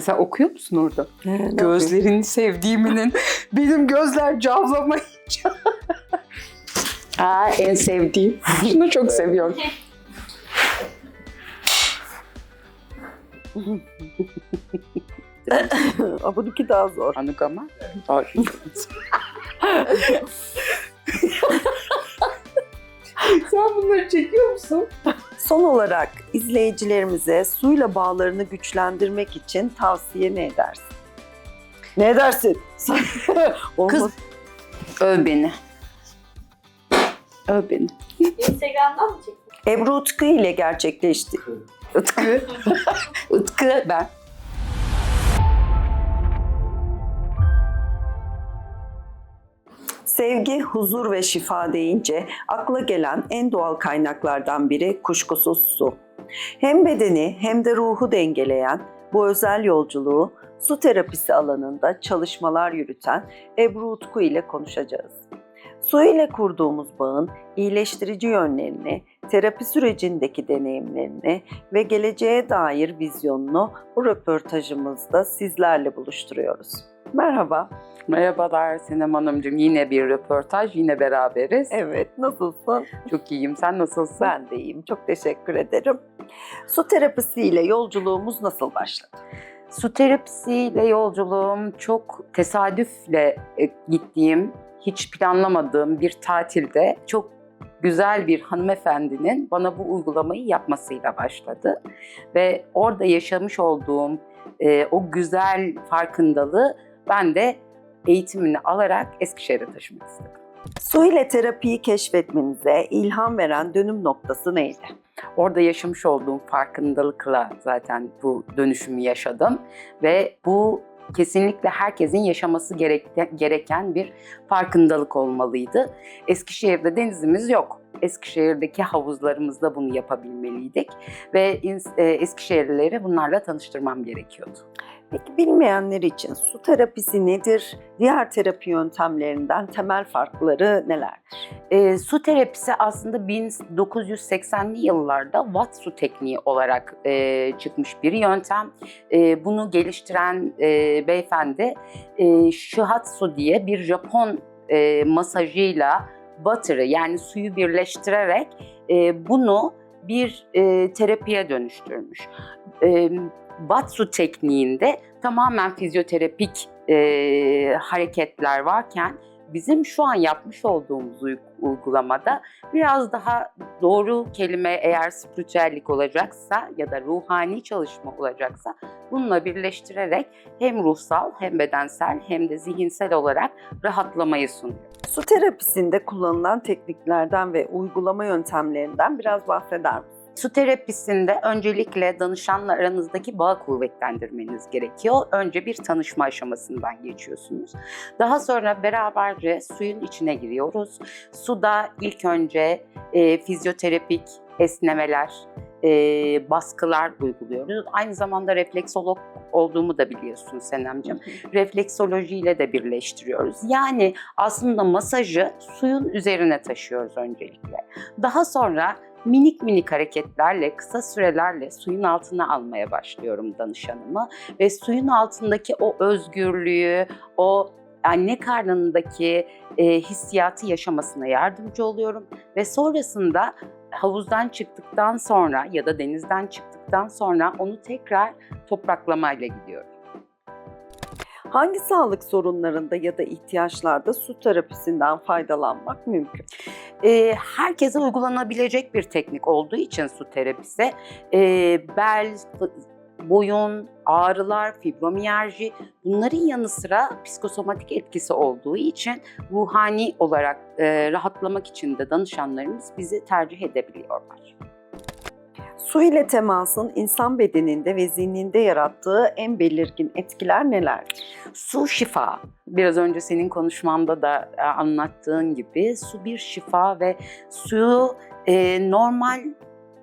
Mesela okuyor musun orada? Gözleri. Gözlerini sevdiğiminin benim gözler cavlamayınca. Aa, en sevdiğim. Şunu çok seviyorum. Aa, Bununki daha zor. Anugama. Ay. Sen bunları çekiyor musun? Son olarak izleyicilerimize suyla bağlarını güçlendirmek için tavsiye ne edersin? Ne edersin? Olmaz. Kız- Öv beni. Öv beni. Instagram'dan mı çektin? Ebru Utku ile gerçekleşti. Utku. Utku ben. Sevgi, huzur ve şifa deyince akla gelen en doğal kaynaklardan biri kuşkusuz su. Hem bedeni hem de ruhu dengeleyen bu özel yolculuğu su terapisi alanında çalışmalar yürüten Ebru Utku ile konuşacağız. Su ile kurduğumuz bağın iyileştirici yönlerini, terapi sürecindeki deneyimlerini ve geleceğe dair vizyonunu bu röportajımızda sizlerle buluşturuyoruz. Merhaba. Merhabalar Sinem Hanımcığım. Yine bir röportaj, yine beraberiz. Evet, nasılsın? Çok iyiyim. Sen nasılsın? Ben de iyiyim. Çok teşekkür ederim. Su terapisiyle yolculuğumuz nasıl başladı? Su terapisiyle yolculuğum çok tesadüfle e, gittiğim, hiç planlamadığım bir tatilde çok güzel bir hanımefendinin bana bu uygulamayı yapmasıyla başladı. Ve orada yaşamış olduğum e, o güzel farkındalığı ben de eğitimini alarak Eskişehir'e taşımak istedim. Su ile terapiyi keşfetmenize ilham veren dönüm noktası neydi? Orada yaşamış olduğum farkındalıkla zaten bu dönüşümü yaşadım ve bu kesinlikle herkesin yaşaması gerek- gereken bir farkındalık olmalıydı. Eskişehir'de denizimiz yok. Eskişehir'deki havuzlarımızda bunu yapabilmeliydik ve e, Eskişehirlileri bunlarla tanıştırmam gerekiyordu. Peki bilmeyenler için su terapisi nedir? Diğer terapi yöntemlerinden temel farkları nelerdir? E, su terapisi aslında 1980'li yıllarda Watt su tekniği olarak e, çıkmış bir yöntem. E, bunu geliştiren e, beyefendi e, Shihatsu diye bir Japon e, masajıyla water'ı yani suyu birleştirerek e, bunu bir e, terapiye dönüştürmüş. E, Batsu tekniğinde tamamen fizyoterapik e, hareketler varken bizim şu an yapmış olduğumuz uy- uygulamada biraz daha doğru kelime eğer spiritüellik olacaksa ya da ruhani çalışma olacaksa bununla birleştirerek hem ruhsal hem bedensel hem de zihinsel olarak rahatlamayı sunuyor. Su terapisinde kullanılan tekniklerden ve uygulama yöntemlerinden biraz bahseder misiniz? Su terapisinde öncelikle danışanla aranızdaki bağı kuvvetlendirmeniz gerekiyor. Önce bir tanışma aşamasından geçiyorsunuz. Daha sonra beraberce suyun içine giriyoruz. Suda ilk önce e, fizyoterapik esnemeler, e, baskılar uyguluyoruz. Aynı zamanda refleksolog olduğumu da biliyorsunuz Senemciğim. Refleksolojiyle de birleştiriyoruz. Yani aslında masajı suyun üzerine taşıyoruz öncelikle. Daha sonra minik minik hareketlerle, kısa sürelerle suyun altına almaya başlıyorum danışanımı ve suyun altındaki o özgürlüğü, o anne karnındaki e, hissiyatı yaşamasına yardımcı oluyorum ve sonrasında havuzdan çıktıktan sonra ya da denizden çıktıktan sonra onu tekrar topraklamayla gidiyorum. Hangi sağlık sorunlarında ya da ihtiyaçlarda su terapisinden faydalanmak mümkün? e, herkese uygulanabilecek bir teknik olduğu için su terapisi e, bel, boyun, ağrılar, fibromiyerji bunların yanı sıra psikosomatik etkisi olduğu için ruhani olarak e, rahatlamak için de danışanlarımız bizi tercih edebiliyorlar. Su ile temasın insan bedeninde ve zihninde yarattığı en belirgin etkiler nelerdir? Su şifa. Biraz önce senin konuşmanda da e, anlattığın gibi su bir şifa ve suyu e, normal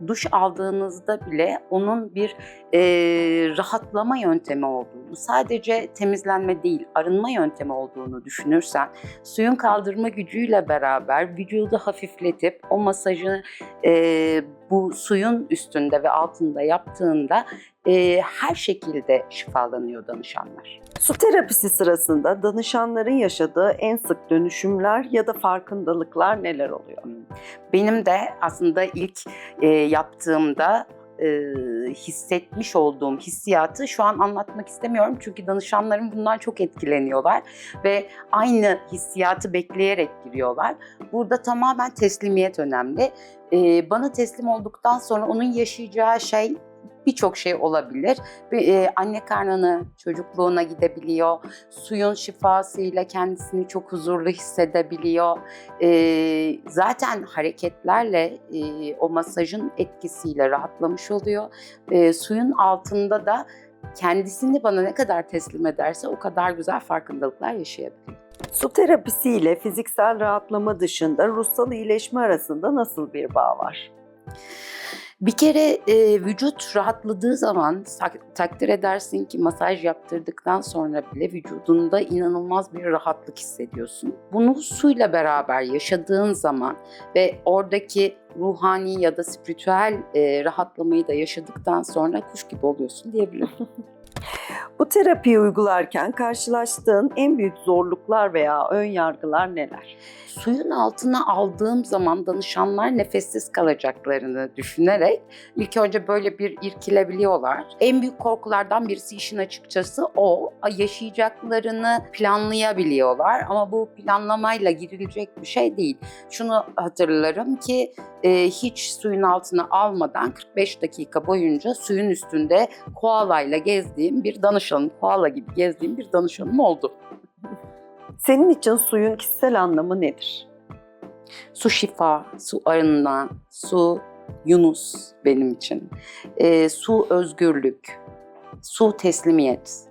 duş aldığınızda bile onun bir e, rahatlama yöntemi olduğunu, sadece temizlenme değil, arınma yöntemi olduğunu düşünürsen, suyun kaldırma gücüyle beraber vücudu hafifletip o masajı e, bu suyun üstünde ve altında yaptığında e, her şekilde şifalanıyor danışanlar. Su terapisi sırasında danışanların yaşadığı en sık dönüşümler ya da farkındalıklar neler oluyor? Benim de aslında ilk e, yaptığımda e, hissetmiş olduğum hissiyatı şu an anlatmak istemiyorum. Çünkü danışanlarım bundan çok etkileniyorlar ve aynı hissiyatı bekleyerek giriyorlar. Burada tamamen teslimiyet önemli. E, bana teslim olduktan sonra onun yaşayacağı şey birçok şey olabilir. Bir, e, anne karnına, çocukluğuna gidebiliyor. Suyun şifasıyla kendisini çok huzurlu hissedebiliyor. E, zaten hareketlerle e, o masajın etkisiyle rahatlamış oluyor. E, suyun altında da kendisini bana ne kadar teslim ederse o kadar güzel farkındalıklar yaşayabiliyor. Su terapisi ile fiziksel rahatlama dışında ruhsal iyileşme arasında nasıl bir bağ var? Bir kere e, vücut rahatladığı zaman tak- takdir edersin ki masaj yaptırdıktan sonra bile vücudunda inanılmaz bir rahatlık hissediyorsun. Bunu suyla beraber yaşadığın zaman ve oradaki ruhani ya da spiritüel e, rahatlamayı da yaşadıktan sonra kuş gibi oluyorsun diyebilirim. Bu terapiyi uygularken karşılaştığın en büyük zorluklar veya ön yargılar neler? Suyun altına aldığım zaman danışanlar nefessiz kalacaklarını düşünerek ilk önce böyle bir irkilebiliyorlar. En büyük korkulardan birisi işin açıkçası o. Yaşayacaklarını planlayabiliyorlar ama bu planlamayla girilecek bir şey değil. Şunu hatırlarım ki e, hiç suyun altına almadan 45 dakika boyunca suyun üstünde koalayla gezdiğim bir danışanım, koala gibi gezdiğim bir danışanım oldu. Senin için suyun kişisel anlamı nedir? Su şifa, su arınma, su Yunus benim için. Ee, su özgürlük, su teslimiyet.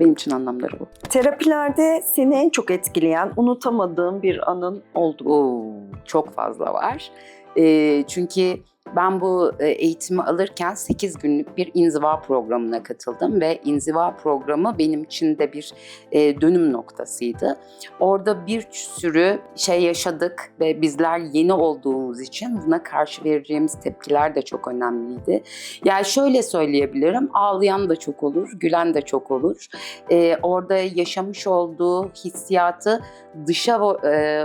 Benim için anlamları bu. Terapilerde seni en çok etkileyen, unutamadığın bir anın oldu mu? Oo, çok fazla var. Ee, çünkü ben bu e, eğitimi alırken 8 günlük bir inziva programına katıldım ve inziva programı benim için de bir e, dönüm noktasıydı. Orada bir sürü şey yaşadık ve bizler yeni olduğumuz için buna karşı vereceğimiz tepkiler de çok önemliydi. Yani şöyle söyleyebilirim, ağlayan da çok olur, gülen de çok olur. Ee, orada yaşamış olduğu hissiyatı dışa e,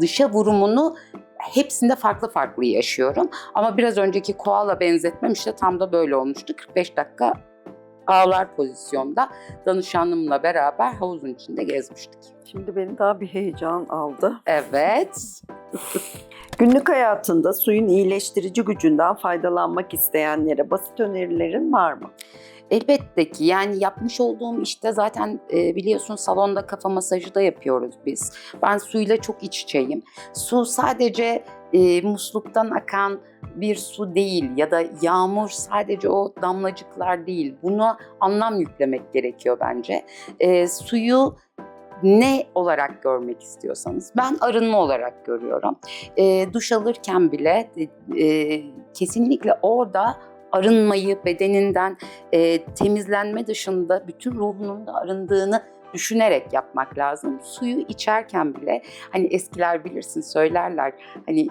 dışa vurumunu hepsinde farklı farklı yaşıyorum. Ama biraz önceki koala benzetmem işte tam da böyle olmuştu. 45 dakika ağlar pozisyonda danışanımla beraber havuzun içinde gezmiştik. Şimdi beni daha bir heyecan aldı. Evet. Günlük hayatında suyun iyileştirici gücünden faydalanmak isteyenlere basit önerilerin var mı? Elbette ki yani yapmış olduğum işte zaten e, biliyorsun salonda kafa masajı da yapıyoruz biz. Ben suyla çok iç içeyim. Su sadece e, musluktan akan bir su değil ya da yağmur sadece o damlacıklar değil. Buna anlam yüklemek gerekiyor bence. E, suyu ne olarak görmek istiyorsanız ben arınma olarak görüyorum. E, duş alırken bile e, kesinlikle orada arınmayı bedeninden e, temizlenme dışında bütün ruhunun da arındığını düşünerek yapmak lazım. Suyu içerken bile hani eskiler bilirsin söylerler hani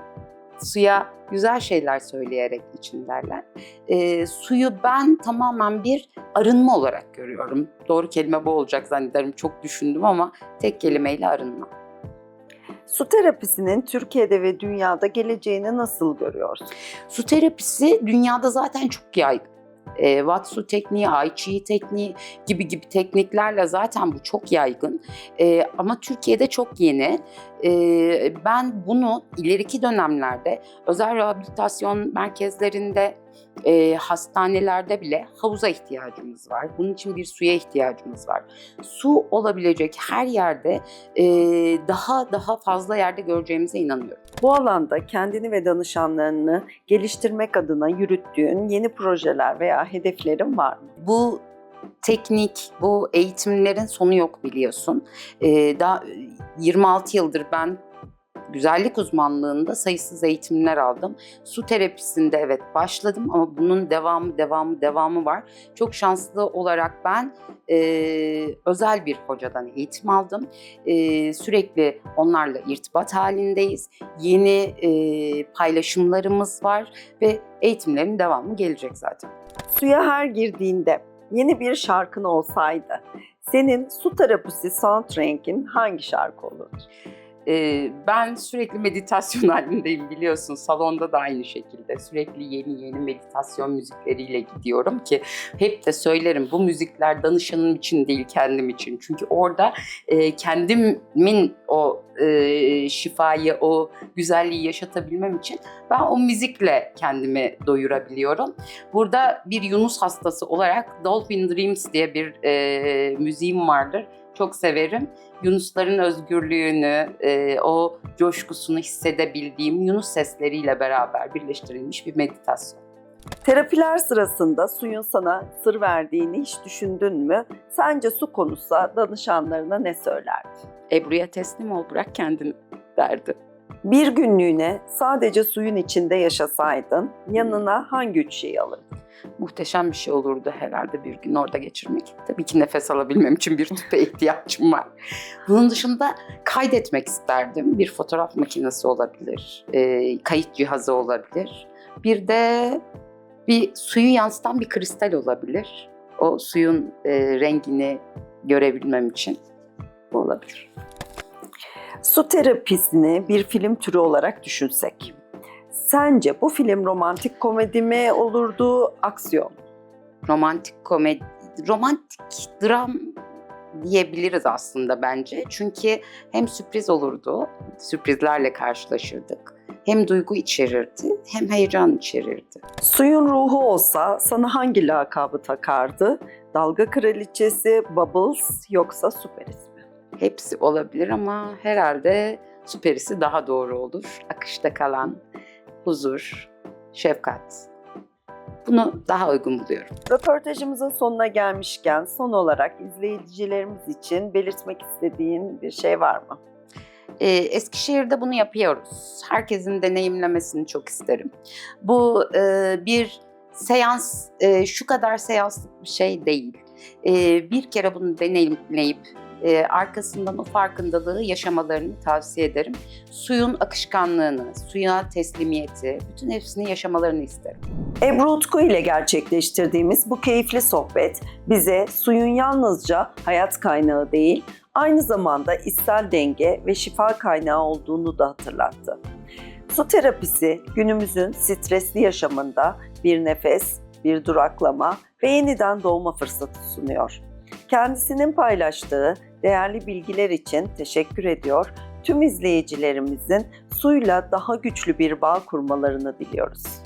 suya güzel şeyler söyleyerek için derler. E, suyu ben tamamen bir arınma olarak görüyorum. Doğru kelime bu olacak zannederim. Çok düşündüm ama tek kelimeyle arınma. Su terapisinin Türkiye'de ve dünyada geleceğini nasıl görüyorsun? Su terapisi dünyada zaten çok yaygın. E, Watt su tekniği, Ai Chi tekniği gibi gibi tekniklerle zaten bu çok yaygın. E, ama Türkiye'de çok yeni. E, ben bunu ileriki dönemlerde özel rehabilitasyon merkezlerinde, e, hastanelerde bile havuza ihtiyacımız var. Bunun için bir suya ihtiyacımız var. Su olabilecek her yerde e, daha daha fazla yerde göreceğimize inanıyorum. Bu alanda kendini ve danışanlarını geliştirmek adına yürüttüğün yeni projeler veya hedeflerin var mı? bu teknik, bu eğitimlerin sonu yok biliyorsun. Ee, daha 26 yıldır ben güzellik uzmanlığında sayısız eğitimler aldım. Su terapisinde evet başladım ama bunun devamı, devamı, devamı var. Çok şanslı olarak ben e, özel bir hocadan eğitim aldım. E, sürekli onlarla irtibat halindeyiz. Yeni e, paylaşımlarımız var ve eğitimlerin devamı gelecek zaten. Suya her girdiğinde yeni bir şarkın olsaydı senin su terapisi soundtrack'in hangi şarkı olurdu? Ee, ben sürekli meditasyon halindeyim biliyorsun. Salonda da aynı şekilde. Sürekli yeni yeni meditasyon müzikleriyle gidiyorum ki hep de söylerim bu müzikler danışanım için değil kendim için. Çünkü orada e, kendimin o e, şifayı, o güzelliği yaşatabilmem için ben o müzikle kendimi doyurabiliyorum. Burada bir Yunus hastası olarak Dolphin Dreams diye bir e, müziğim vardır. Çok severim. Yunusların özgürlüğünü, e, o coşkusunu hissedebildiğim Yunus sesleriyle beraber birleştirilmiş bir meditasyon. Terapiler sırasında suyun sana sır verdiğini hiç düşündün mü? Sence su konuşsa danışanlarına ne söylerdi? Ebru'ya teslim ol, bırak kendini derdi. Bir günlüğüne sadece suyun içinde yaşasaydın yanına hangi üç şeyi alırdın? Muhteşem bir şey olurdu herhalde bir gün orada geçirmek. Tabii ki nefes alabilmem için bir tüpe ihtiyacım var. Bunun dışında kaydetmek isterdim. Bir fotoğraf makinesi olabilir, e, kayıt cihazı olabilir. Bir de bir suyu yansıtan bir kristal olabilir. O suyun e, rengini görebilmem için bu olabilir. Su terapisini bir film türü olarak düşünsek. Sence bu film romantik komedi mi olurdu, aksiyon? romantik komedi, romantik dram diyebiliriz aslında bence. Çünkü hem sürpriz olurdu, sürprizlerle karşılaşırdık. Hem duygu içerirdi, hem heyecan içerirdi. Suyun ruhu olsa sana hangi lakabı takardı? Dalga kraliçesi, Bubbles yoksa su perisi mi? Hepsi olabilir ama herhalde süperisi daha doğru olur. Akışta kalan huzur, şefkat. Bunu daha uygun buluyorum. Röportajımızın sonuna gelmişken son olarak izleyicilerimiz için belirtmek istediğin bir şey var mı? Ee, Eskişehir'de bunu yapıyoruz. Herkesin deneyimlemesini çok isterim. Bu e, bir seans, e, şu kadar seanslık bir şey değil. E, bir kere bunu deneyimleyip e, arkasından o farkındalığı yaşamalarını tavsiye ederim. Suyun akışkanlığını, suya teslimiyeti, bütün hepsini yaşamalarını isterim. Ebru Utku ile gerçekleştirdiğimiz bu keyifli sohbet bize suyun yalnızca hayat kaynağı değil, aynı zamanda içsel denge ve şifa kaynağı olduğunu da hatırlattı. Su terapisi günümüzün stresli yaşamında bir nefes, bir duraklama ve yeniden doğma fırsatı sunuyor. Kendisinin paylaştığı değerli bilgiler için teşekkür ediyor. Tüm izleyicilerimizin suyla daha güçlü bir bağ kurmalarını diliyoruz.